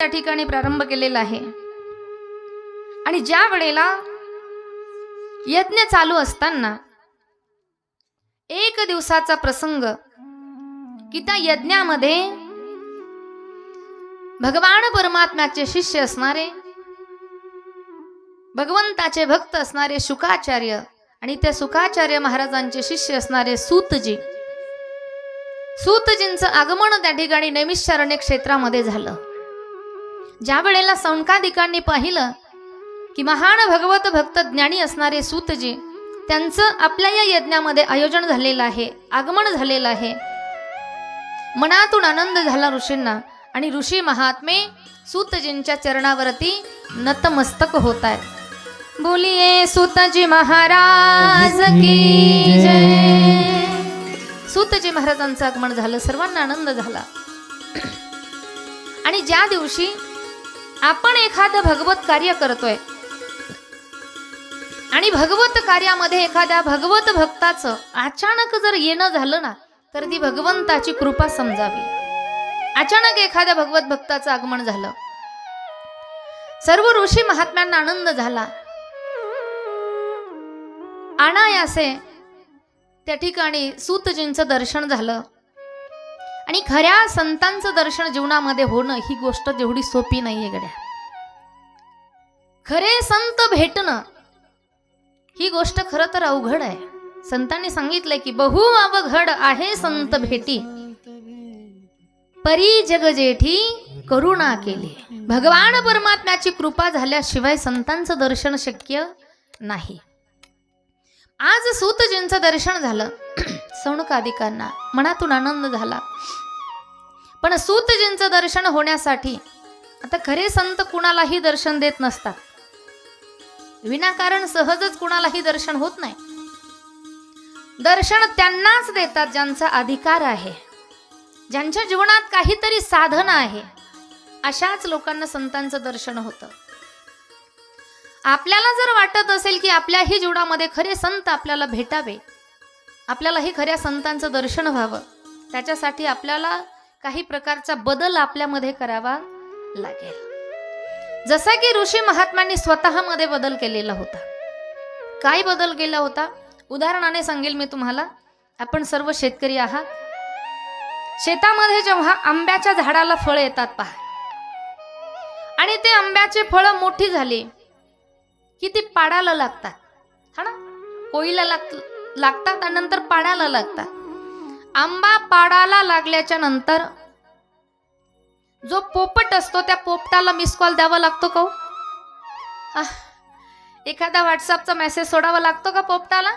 त्या ठिकाणी प्रारंभ केलेला आहे. आणि ज्या वेळेला यज्ञ चालू असताना एक दिवसाचा प्रसंग की त्या यज्ञामध्ये भगवान परमात्म्याचे शिष्य असणारे भगवंताचे भक्त असणारे शुकाचार्य आणि त्या सुखाचार्य महाराजांचे शिष्य असणारे सूतजी. सूतजींचं आगमन त्या ठिकाणी नैमिषारण्य क्षेत्रामध्ये झालं. ज्या वेळेला संकादिकांनी पाहिलं की महान भगवत भक्त ज्ञानी असणारे सूतजी त्यांचं आपल्या या यज्ञामध्ये आयोजन झालेलं आहे आगमन झालेलं आहे. मनातून आनंद झाला ऋषींना आणि ऋषी महात्मे सूतजींच्या चरणावरती नतमस्तक होत आहेत बोलिये सूतजी महाराज की जय. सूतजी महाराजांचं आगमन झालं सर्वांना आनंद झाला. आणि ज्या दिवशी आपण एखादं भगवत कार्य करतोय. आणि भगवत कार्यामध्ये एखाद्या भगवत भक्ताचं अचानक जर येणं झालं ना तर ती भगवंताची कृपा समजावी. अचानक एखाद्या भगवत भक्ताचं आगमन झालं. सर्व ऋषी महात्म्यांना आनंद झाला. अनायासे त्या ठिकाणी सूतजींचं दर्शन झालं. आणि खऱ्या संतांचं दर्शन जीवनामध्ये होणं ही गोष्ट जेवढी सोपी नाहीये गड्या. खरे संत भेटणं ही गोष्ट खरं तर अवघड आहे. संतांनी सांगितलंय की बहु अवघड आहे संत भेटी. परी जग जेठी करुणा केली. भगवान परमात्म्याची कृपा झाल्याशिवाय संतांचं दर्शन शक्य नाही. आज सूतजींचं दर्शन झालं. सौनकादिकांना मनातून आनंद झाला. पण सूतजींचं दर्शन होण्यासाठी आता खरे संत कुणालाही दर्शन देत नसतात. विनाकारण सहजच कुणालाही दर्शन होत नाही. दर्शन त्यांनाच देतात ज्यांचा अधिकार आहे. ज्यांच्या जीवनात काहीतरी साधन आहे. अशाच लोकांना संतांचं दर्शन होतं. आपल्याला जर वाटत असेल की आपल्याही जीवनामध्ये खरे संत आपल्याला भेटावे आपल्यालाही खऱ्या संतांचं दर्शन व्हावं. त्याच्यासाठी आपल्याला काही प्रकारचा बदल आपल्यामध्ये करावा लागेल. जसा की ऋषी महात्म्यांनी स्वतःमध्ये बदल केलेला होता. काय बदल केला होता? उदाहरणाने सांगेल मी तुम्हाला. आपण सर्व शेतकरी आहात. शेतामध्ये जेव्हा आंब्याच्या झाडाला फळ येतात पहा. आणि ते आंब्याचे फळं मोठी झाली की ती पाडायला लागतात. हा ना? कोईला लागतं लागतात आणि नंतर पाडायला लागतात. आंबा पाडायला लागल्याच्या नंतर जो पोपट असतो त्या पोपटाला मिस कॉल द्यावा लागतो का हो? एखादा व्हॉट्सअपचा मेसेज सोडावा लागतो का पोपटाला?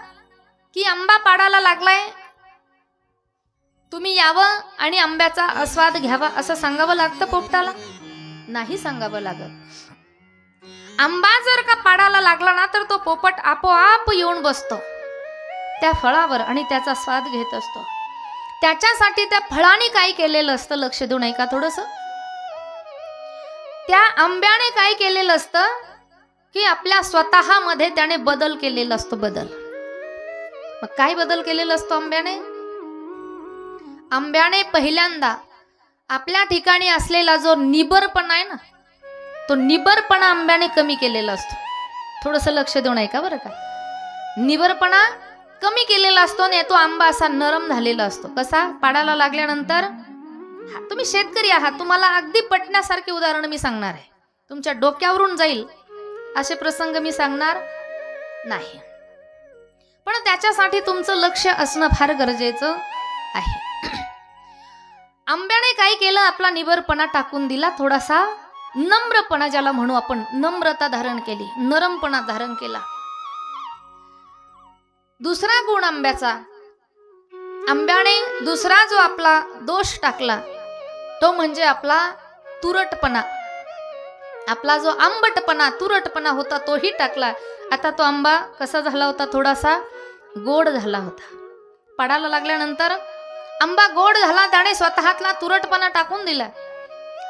की आंबा पाडायला लागलाय तुम्ही यावं आणि आंब्याचा आस्वाद घ्यावा असं सांगावं लागतं पोपटाला? नाही सांगावं लागत. आंबा जर का पाडायला लागला ना तर तो पोपट आपोआप येऊन बसतो. त्या फळावर आणि त्याचा स्वाद घेत असतो. त्याच्यासाठी त्या फळाने काय केलेलं असतं? लक्ष देऊन ऐका का थोडस. त्या आंब्याने काय केलेलं असतं? की आपल्या स्वतःमध्ये त्याने बदल केलेला असतो बदल. मग काय बदल केलेला असतो आंब्याने? आंब्याने पहिल्यांदा आपल्या ठिकाणी असलेला जो निबरपणा आहे ना तो निबरपणा आंब्याने कमी केलेला असतो. थोडस लक्ष देऊन ऐका बरं का. निबरपणा कमी केलेला असतो आणि तो आंबा असा नरम झालेला असतो. कसा? पाडायला लागल्यानंतर तुम्ही शेतकरी आहात तुम्हाला अगदी पटण्यासारखे उदाहरण मी सांगणार आहे. तुमच्या डोक्यावरून जाईल असे प्रसंग मी सांगणार नाही. पण त्याच्यासाठी तुमचं लक्ष असणं फार गरजेचं आहे. आंब्याने काय केलं? आपला निबरपणा टाकून दिला थोडासा नम्रपणा ज्याला म्हणू आपण नम्रता धारण केली नरमपणा धारण केला. दुसरा गुण आंब्याचा. आंब्याने दुसरा जो आपला दोष टाकला तो म्हणजे आपला तुरटपणा. आपला जो आंबटपणा तुरटपणा होता तोही टाकला. आता तो आंबा कसा झाला होता? थोडासा गोड झाला होता. पडायला लागल्यानंतर आंबा गोड झाला त्याने स्वतःतला तुरटपणा टाकून दिला.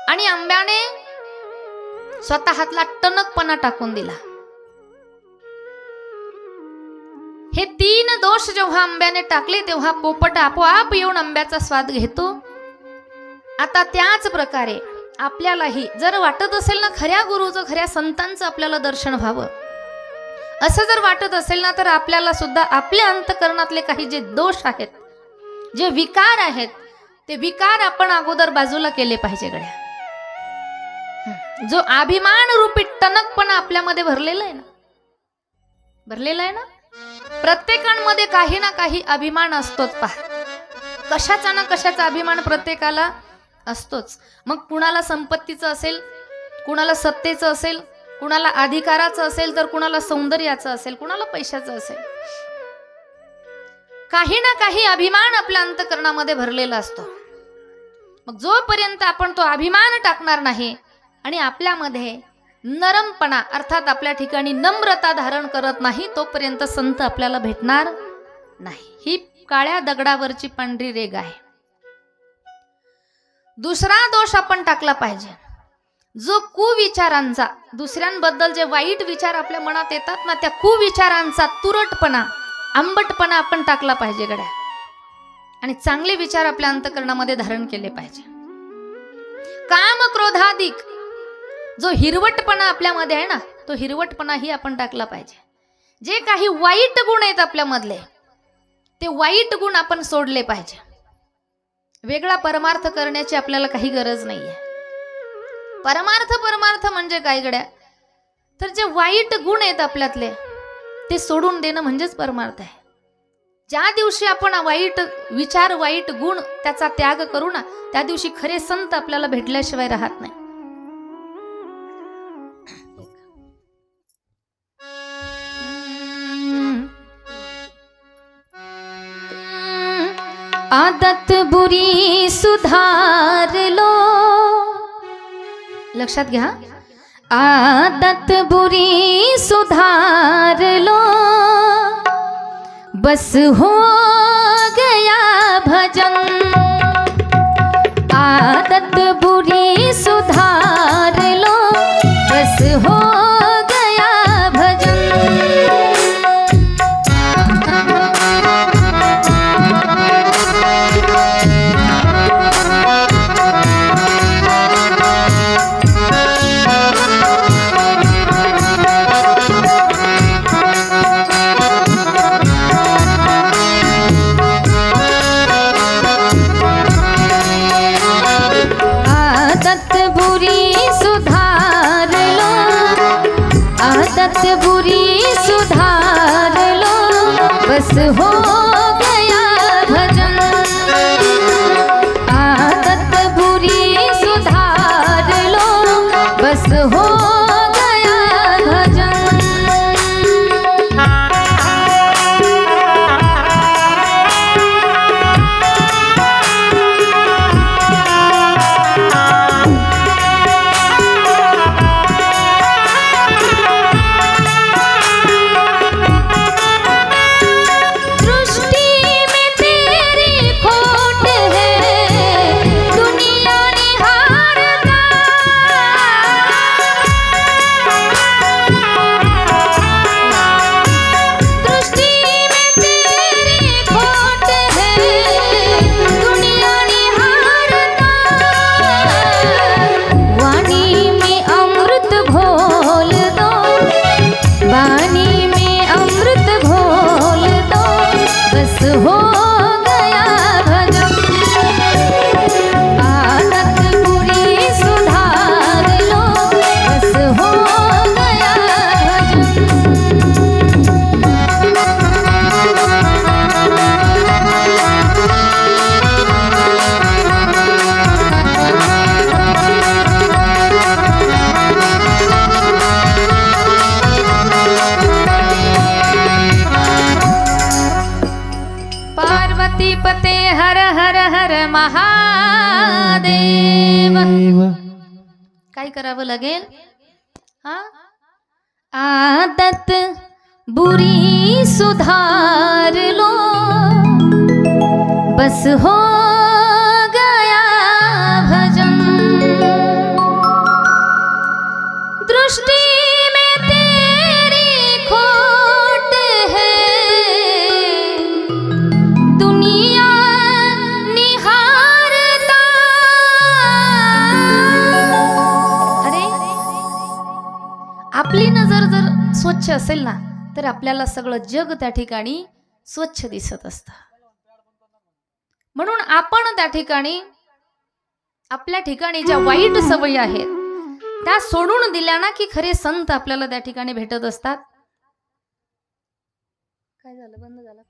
आणि आंब्याने स्वतःतला टणकपणा टाकून दिला. हे तीन दोष जेव्हा आंब्याने टाकले तेव्हा पोपट आपोआप येऊन आंब्याचा स्वाद घेतो. आता त्याच प्रकारे आपल्यालाही जर वाटत असेल ना खऱ्या गुरुचं खऱ्या संतांचं आपल्याला दर्शन व्हावं. असं जर वाटत असेल ना तर आपल्याला सुद्धा आपल्या अंतकरणातले काही जे दोष आहेत जे विकार आहेत ते विकार आपण अगोदर बाजूला केले पाहिजे गड्या. जो अभिमान रूपी टणकपणा आपल्यामध्ये भरलेला आहे ना. भरलेला आहे ना? प्रत्येकांमध्ये काही ना काही अभिमान असतोच पहा. कशाचा ना कशाचा अभिमान प्रत्येकाला असतोच. मग कुणाला संपत्तीचं असेल कुणाला सत्तेचं असेल कुणाला अधिकाराचं असेल तर कुणाला सौंदर्याचं असेल कुणाला पैशाचं असेल. काही ना काही अभिमान आपल्या अंतकरणामध्ये भरलेला असतो. मग जोपर्यंत आपण तो अभिमान टाकणार नाही आणि आपल्यामध्ये नरमपणा अर्थात आपल्या ठिकाणी नम्रता धारण करत नाही तोपर्यंत संत आपल्याला भेटणार नाही. ही काळ्या दगडावरची पांढरी रेग आहे. दुसरा दोष आपण टाकला पाहिजे. जो कुविचारांचा दुसऱ्यांबद्दल जे वाईट विचार आपल्या मनात येतात ना त्या कुविचारांचा तुरटपणा आंबटपणा आपण टाकला पाहिजे गड्या. आणि चांगले विचार आपल्या अंतकरणामध्ये धारण केले पाहिजे. काम क्रोधाधिक जो हिरवटपणा आपल्यामध्ये आहे ना तो हिरवटपणाही आपण टाकला पाहिजे. जे काही वाईट गुण आहेत आपल्यामधले ते वाईट गुण आपण सोडले पाहिजे. वेगळा परमार्थ करण्याची आपल्याला काही गरज नाहीये. परमार्थ परमार्थ म्हणजे काय गड्या? तर जे वाईट गुण आहेत आपल्यातले ते सोडून देणं म्हणजेच परमार्थ आहे. ज्या दिवशी आपण वाईट विचार वाईट गुण त्याचा त्याग करू ना त्या दिवशी खरे संत आपल्याला भेटल्याशिवाय राहत नाही. आदत बुरी सुधार लो। लक्षात घ्या आदत बुरी सुधार लो। बस हो गया भजन। आदत बुरी सुधार सतबुरी पार्वती पते हर हर हर महादेव। काय करावं लागेल? हा? आदत बुरी सुधार लो बस हो जर स्वच्छ असेल ना तर आपल्याला सगळं जग त्या ठिकाणी स्वच्छ दिसत असतं. म्हणून आपण त्या ठिकाणी आपल्या ठिकाणी ज्या वाईट सवयी आहेत त्या सोडून दिल्या ना की खरे संत आपल्याला त्या ठिकाणी भेटत असतात. काय झालं? बंद झालं?